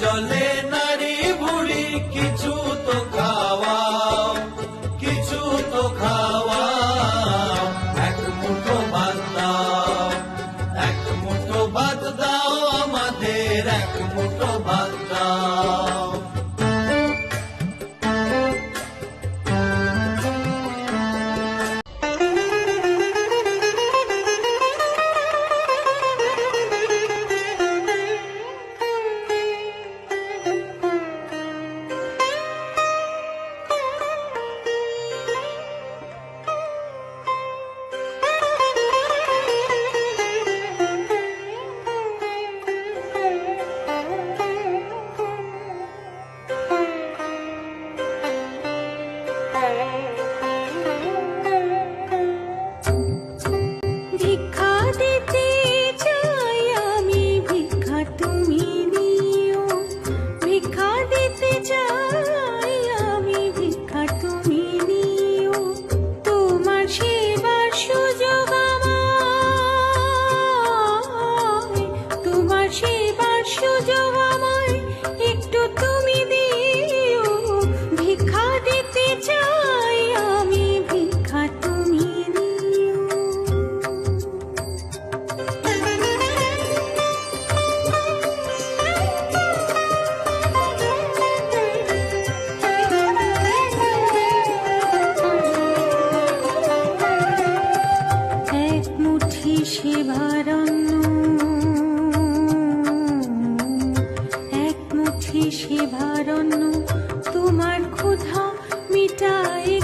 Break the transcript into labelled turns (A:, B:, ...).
A: চলে নারী বুড়ি, কিছু তো খাওয়া কিছু তো খাওয়া এক মুঠো ভাত দাও, এক মুঠো ভাত দাও আমাদের, এক মুঠো day.
B: শিবারণ্য। এক মুঠি তোমার ক্ষুধা মিটায়